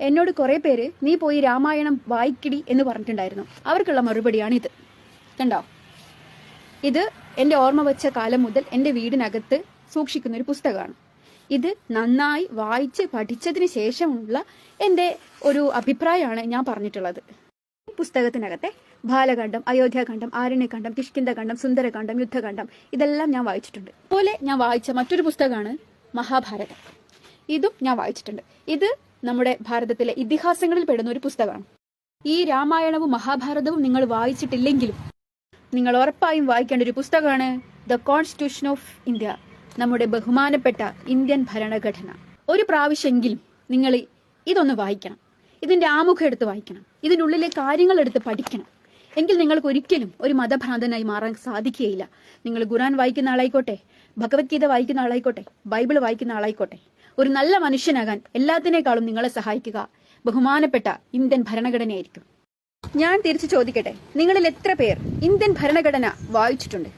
എന്നോട് കുറെ പേര് നീ പോയി രാമായണം വായിക്കിടി എന്ന് പറഞ്ഞിട്ടുണ്ടായിരുന്നു. അവർക്കുള്ള മറുപടിയാണ് ഇത്. കണ്ടോ? ഇത് എന്റെ ഓർമ്മ വെച്ച കാലം മുതൽ എന്റെ വീടിനകത്ത് സൂക്ഷിക്കുന്ന ഒരു പുസ്തകമാണ്. ഇത് നന്നായി വായിച്ച് പഠിച്ചതിന് ശേഷമുള്ള എന്റെ ഒരു അഭിപ്രായമാണ് ഞാൻ പറഞ്ഞിട്ടുള്ളത്. പുസ്തകത്തിനകത്തെ ബാലകണ്ഠം അയോധ്യാകണ്ഠം ആരണ്യകണ്ഠം കിഷ്കിന്ദകണ്ഠം സുന്ദരകണ്ഠം യുദ്ധകണ്ഠം ഇതെല്ലാം ഞാൻ വായിച്ചിട്ടുണ്ട്. അതുപോലെ ഞാൻ വായിച്ച മറ്റൊരു പുസ്തകമാണ് മഹാഭാരതം. ഇതും ഞാൻ വായിച്ചിട്ടുണ്ട്. ഇത് നമ്മുടെ ഭാരതത്തിലെ ഇതിഹാസങ്ങളിൽ പെടുന്ന ഒരു പുസ്തകമാണ്. ഈ രാമായണവും മഹാഭാരതവും നിങ്ങൾ വായിച്ചിട്ടില്ലെങ്കിലും നിങ്ങൾ ഉറപ്പായും വായിക്കേണ്ട ഒരു പുസ്തകമാണ് ദ കോൺസ്റ്റിറ്റ്യൂഷൻ ഓഫ് ഇന്ത്യ നമ്മുടെ ബഹുമാനപ്പെട്ട ഇന്ത്യൻ ഭരണഘടന. ഒരു പ്രാവശ്യമെങ്കിലും നിങ്ങൾ ഇതൊന്ന് വായിക്കണം. ഇതിന്റെ ആമുഖം എടുത്ത് വായിക്കണം. ഇതിന്റെ ഉള്ളിലെ കാര്യങ്ങൾ എടുത്ത് പഠിക്കണം. എങ്കിൽ നിങ്ങൾക്ക് ഒരിക്കലും ഒരു മതഭ്രാന്തനായി മാറാൻ സാധിക്കുകയില്ല. നിങ്ങൾ ഖുറാൻ വായിക്കുന്ന ആളായിക്കോട്ടെ ഭഗവത്ഗീത വായിക്കുന്ന ആളായിക്കോട്ടെ ബൈബിൾ വായിക്കുന്ന ആളായിക്കോട്ടെ ഒരു നല്ല മനുഷ്യനാകാൻ എല്ലാത്തിനേക്കാളും നിങ്ങളെ സഹായിക്കുക. ബഹുമാനപ്പെട്ട ഇന്ത്യൻ ഭരണഘടനയായിരിക്കും. ഞാൻ തിരിച്ചു ചോദിക്കട്ടെ നിങ്ങളിൽ എത്ര പേർ ഇന്ത്യൻ ഭരണഘടന വായിച്ചിട്ടുണ്ട്?